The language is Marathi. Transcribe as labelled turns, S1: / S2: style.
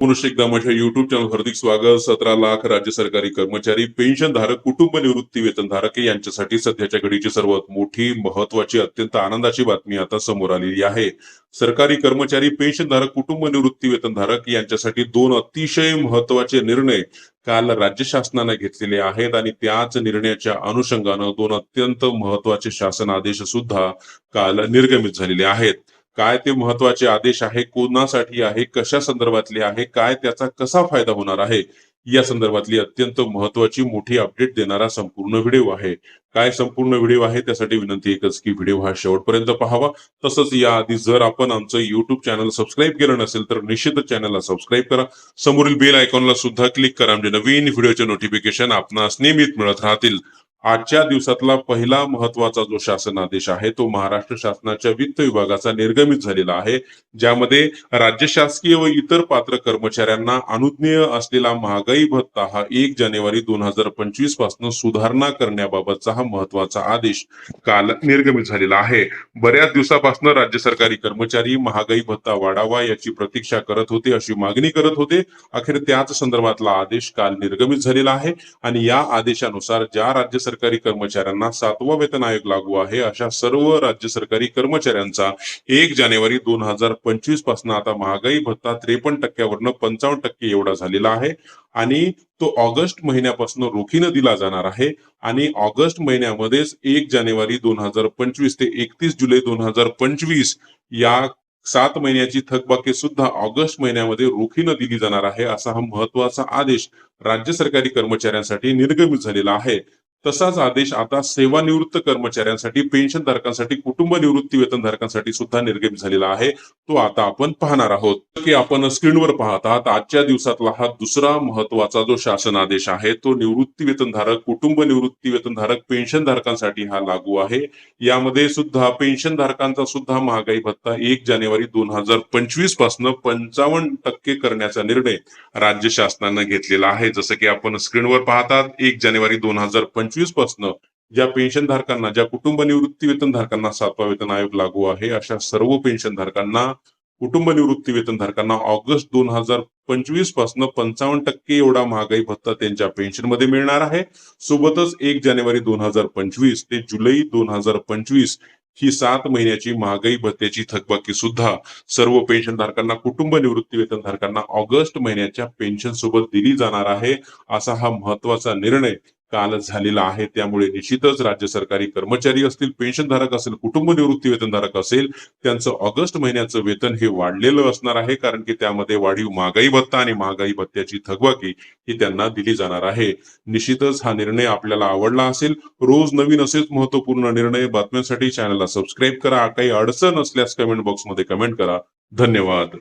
S1: पुनश्च एकदा माझ्या युट्यूब चॅनल हार्दिक स्वागत. सतरा लाख राज्य सरकारी कर्मचारी पेन्शन धारक कुटुंब निवृत्ती वेतन धारक यांच्यासाठी सध्याच्या घडीची सर्वात मोठी महत्वाची अत्यंत आनंदाची बातमी आता समोर आलेली आहे. सरकारी कर्मचारी पेन्शन धारक कुटुंब निवृत्ती वेतन धारक यांच्यासाठी दोन अतिशय महत्त्वाचे निर्णय काल राज्य शासनाने घेतलेले आहेत आणि त्याच निर्णयाच्या अनुषंगानं दोन अत्यंत महत्त्वाचे शासन आदेश सुद्धा काल निर्गमित झालेले आहेत. काय ते महत्त्वाचे आदेश आहे कोणासाठी आहे कशा संदर्भातले आहे काय त्याचा कसा फायदा होणार आहे या संदर्भातली अत्यंत महत्वाची मोठी अपडेट देणारा संपूर्ण व्हिडिओ आहे. काय संपूर्ण व्हिडिओ आहे त्यासाठी विनंती एकच की व्हिडिओ हा शेवटपर्यंत पाहावा. तसंच याआधी जर आपण आमचं युट्यूब चॅनल सबस्क्राईब केलं नसेल तर निश्चितच चॅनलला सबस्क्राईब करा. समोरील बेल आयकॉनला सुद्धा क्लिक करा. म्हणजे नवीन व्हिडिओचे नोटिफिकेशन आपणास नियमित मिळत राहतील. आजच्या दिवसातला पहिला महत्त्वाचा जो शासन आदेश आहे तो महाराष्ट्र शासनाच्या वित्त विभागाचा निर्गमित झालेला आहे. ज्यामध्ये राज्य शासकीय व इतर पात्र कर्मचाऱ्यांना अनुज्ञेय असलेला महागाई भत्ता हा एक जानेवारी दोन हजार पंचवीसपासून सुधारणा करण्याबाबतचा हा महत्त्वाचा आदेश काल निर्गमित झालेला आहे. बऱ्याच दिवसापासून राज्य सरकारी कर्मचारी महागाई भत्ता वाढावा याची प्रतीक्षा करत होते अशी मागणी करत होते. अखेर त्याच संदर्भातला आदेश काल निर्गमित झालेला आहे. आणि या आदेशानुसार ज्या राज्य सरकारी कर्मचाऱ्यांना सातवा वेतन आयोग लागू आहे. अशा सर्व राज्य सरकारी कर्मचाऱ्यांचा एक जानेवारी दोन हजार पंचवीसपासून आता महागाई भत्ता त्रेपन्न टक्क्यावरनं पंचावन्न टक्के एवढा झालेला आहे. आणि तो ऑगस्ट महिन्यापासून रोखीनं दिला जाणार आहे. आणि ऑगस्ट महिन्यामध्येच एक जानेवारी दोन हजार पंचवीस ते एकतीस जुलै दोन हजार पंचवीस या सात महिन्याची थकबाकी सुद्धा ऑगस्ट महिन्यामध्ये रोखीनं दिली जाणार आहे असा हा महत्त्वाचा आदेश राज्य सरकारी कर्मचाऱ्यांसाठी निर्गमित झालेला आहे. तसाच आदेश आता सेवानिवृत्त कर्मचाऱ्यांसाठी पेन्शन धारकांसाठी कुटुंब निवृत्ती वेतन धारकांसाठी सुद्धा निर्गमित झालेला आहे. तो आता आपण पाहणार आहोत. की आपण स्क्रीनवर पाहत आहात आजच्या दिवसातला हा दुसरा महत्त्वाचा जो शासन आदेश आहे तो निवृत्ती वेतन धारक कुटुंब निवृत्ती वेतन धारक पेन्शन धारकांसाठी हा लागू आहे. यामध्ये सुद्धा पेन्शन धारकांचा सुद्धा महागाई भत्ता एक जानेवारी दोन हजार पंचवीसपासून पंचावन्न टक्के करण्याचा निर्णय राज्य शासनानं घेतलेला आहे. जसं की आपण स्क्रीनवर पाहतात एक जानेवारी दोन हजार पंचवीसपासून ज्या पेन्शन धारकांना ज्या कुटुंब निवृत्ती वेतन धारकांना सातवा वेतन आयोग लागू आहे अशा सर्व पेन्शन धारकांना कुटुंब निवृत्ती वेतन धारकांना ऑगस्ट दोन हजार पंचवीसपासून पंचावन्न टक्के एवढा महागाई भत्ता त्यांच्या पेन्शनमध्ये मिळणार आहे. सोबतच एक जानेवारी दोन हजार पंचवीस ते जुलै दोन हजार पंचवीस ही सात महिन्याची महागाई भत्त्याची थकबाकी सुद्धा सर्व पेन्शन धारकांना कुटुंब निवृत्ती वेतन धारकांना ऑगस्ट महिन्याच्या पेन्शन सोबत दिली जाणार आहे असा हा महत्त्वाचा निर्णय काल झालेला आहे. त्यामुळे निश्चितच राज्य सरकारी कर्मचारी असतील पेन्शनधारक असेल कुटुंब निवृत्ती वेतनधारक असेल त्यांचं ऑगस्ट महिन्याचं वेतन हे वाढलेलं असणार आहे. कारण की त्यामध्ये वाढीव महागाई भत्ता आणि महागाई भत्त्याची थकबाकी ही त्यांना दिली जाणार आहे. निश्चितच हा निर्णय आपल्याला आवडला असेल. रोज नवीन असेच महत्त्वपूर्ण निर्णय बातम्यांसाठी चॅनलला सबस्क्राईब करा. काही अडचण असल्यास कमेंट बॉक्समध्ये कमेंट करा. धन्यवाद.